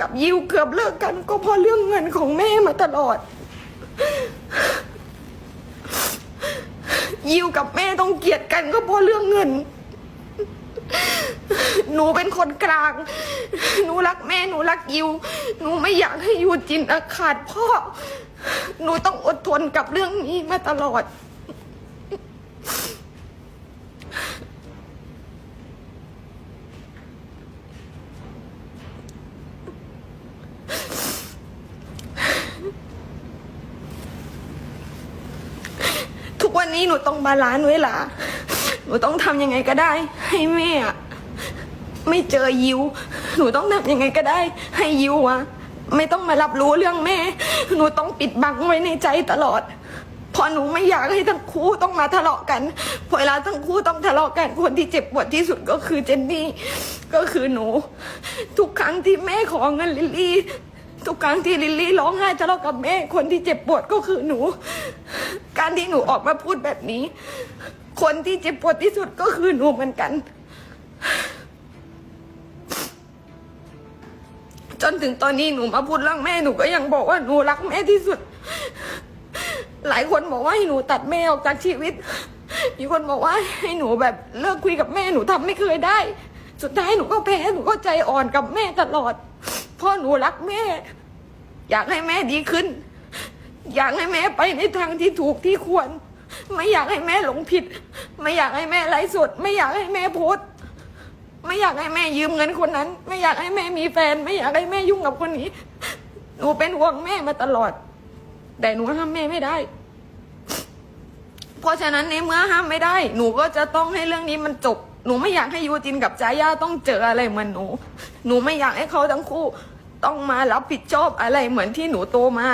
กับยิวเกือบเลิกกัน ก็เพราะเรื่องเงินของแม่มาตลอด ยิวกับแม่ต้องเกลียดกันก็เพราะเรื่องเงิน หนูเป็นคนกลาง หนูรักแม่หนูรักยิว หนูไม่อยากให้ยูจินอาขาดพ่อ หนูต้องอดทนกับเรื่องนี้มาตลอด ทุกวั นี้หนูต้องบาลานซ์เวลาหนูต้องทำยังไงก็ได้ ให้แม่อะไม่เจอยิว หนูต้องทำยังไงก็ได้ ให้ยิวอะไม่ต้องมารับรู้เรื่องแม่ หนูต้องปิดบังไว้ในใจตลอดเพราะหนูไม่อยากให้ทั้งคู่ต้องมาทะเลาะกันพอเวลาทั้งคู่ต้องทะเลาะกันคนที่เจ็บปวดที่สุดก็คือเจนนี่ ก็คือหนู ทุกครั้งที่แม่ขอเงินลิลลี่ ทุกครั้งที่ลิลลี่ร้องไห้ทะเลาะกับแม่ คนที่เจ็บปวดก็คือหนู การที่หนูออกมาพูดแบบนี้ คนที่เจ็บปวดที่สุดก็คือหนูเหมือนกัน จนถึงตอนนี้หนูมาพูดเรื่องแม่หนูก็ยังบอกว่าหนูรักแม่ที่สุด หลายคนบอกว่าให้หนูตัดแม่ออกจากชีวิตมีคนบอกว่าให้หนูแบบเลิกคุยกับแม่หนูทำไม่เคยได้ สุดท้ายหนูก็แพ้หนูก็ใจอ่อนกับแม่ตลอดเพราะหนูรักแม่ อยากให้แม่ดีขึ้น อยากให้แม่ไปในทางที่ถูกที่ควร ไม่อยากให้แม่หลงผิด ไม่อยากให้แม่ไร้สด ไม่อยากให้แม่โพสต์ไม่อยากให้แม่ยืมเงินคนนั้น ไม่อยากให้แม่มีแฟน ไม่อยากให้แม่ยุ่งกับคนนี้ หนูเป็นห่วงแม่มาตลอด แต่หนูห้ามแม่ไม่ได้ เพราะฉะนั้นในเมื่อห้ามไม่ได้ หนูก็จะต้องให้เรื่องนี้มันจบ หนูไม่อยากให้ยูจินกับจาย่าต้องเจออะไรเหมือนหนู หนูไม่อยากให้เขาทั้งคู่ ต้องมารับผิดชอบอะไรเหมือนที่หนูโตมา